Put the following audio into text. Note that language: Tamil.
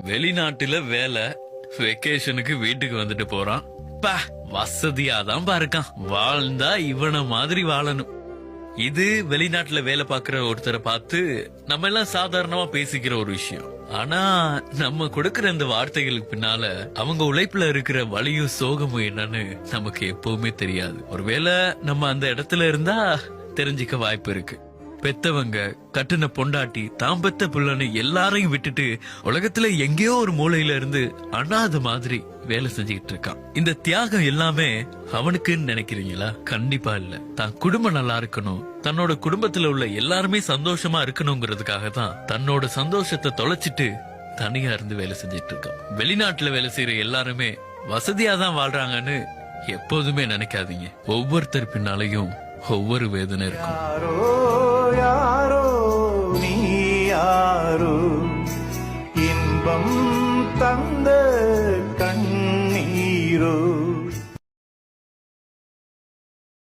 வெளிநாட்டுல வேலை வெக்கேஷனுக்கு வீட்டுக்கு வந்துட்டு போறான். பா வசதியாதான் பாருக்கான் வாழ்ந்தா இவன மாதிரி வாழணும். இது வெளிநாட்டுல வேலை பாக்குற ஒருத்தரை பார்த்து நம்ம எல்லாம் சாதாரணமா பேசிக்கிற ஒரு விஷயம். ஆனா நம்ம கொடுக்கற இந்த வார்த்தைகளுக்கு பின்னால அவங்க உழைப்புல இருக்கிற வழியும் சோகமும் என்னன்னு நமக்கு எப்பவுமே தெரியாது. ஒருவேளை நம்ம அந்த இடத்துல இருந்தா தெரிஞ்சுக்க வாய்ப்பு இருக்கு. பெத்தவங்க கட்டுன பொண்டாட்டி தான் பெத்த புள்ளன்னு எல்லாரையும் விட்டுட்டு உலகத்துல எங்கேயோ ஒரு மூலையில இருந்து அண்ணாத மாதிரி வேலை செஞ்சுக்கிட்டு இருக்கான். இந்த தியாகம் எல்லாமே அவனுக்குன்னு நினைக்கிறீங்களா? கண்டிப்பா இல்ல. தான் குடும்பம் நல்லா இருக்கணும். தன்னோட குடும்பத்துல உள்ள எல்லாருமே சந்தோஷமா இருக்கணுங்கிறதுக்காக தான் தன்னோட சந்தோஷத்தை தொலைச்சிட்டு தனியா இருந்து வேலை செஞ்சிட்டு இருக்கான். வெளிநாட்டுல வேலை செய்யற எல்லாருமே வசதியா தான் வாழ்றாங்கன்னு எப்போதுமே நினைக்காதீங்க. ஒவ்வொருத்தர் பின்னாலையும் ஒவ்வொரு வேதனை இருக்கும். தந்த கண்ணீரோ?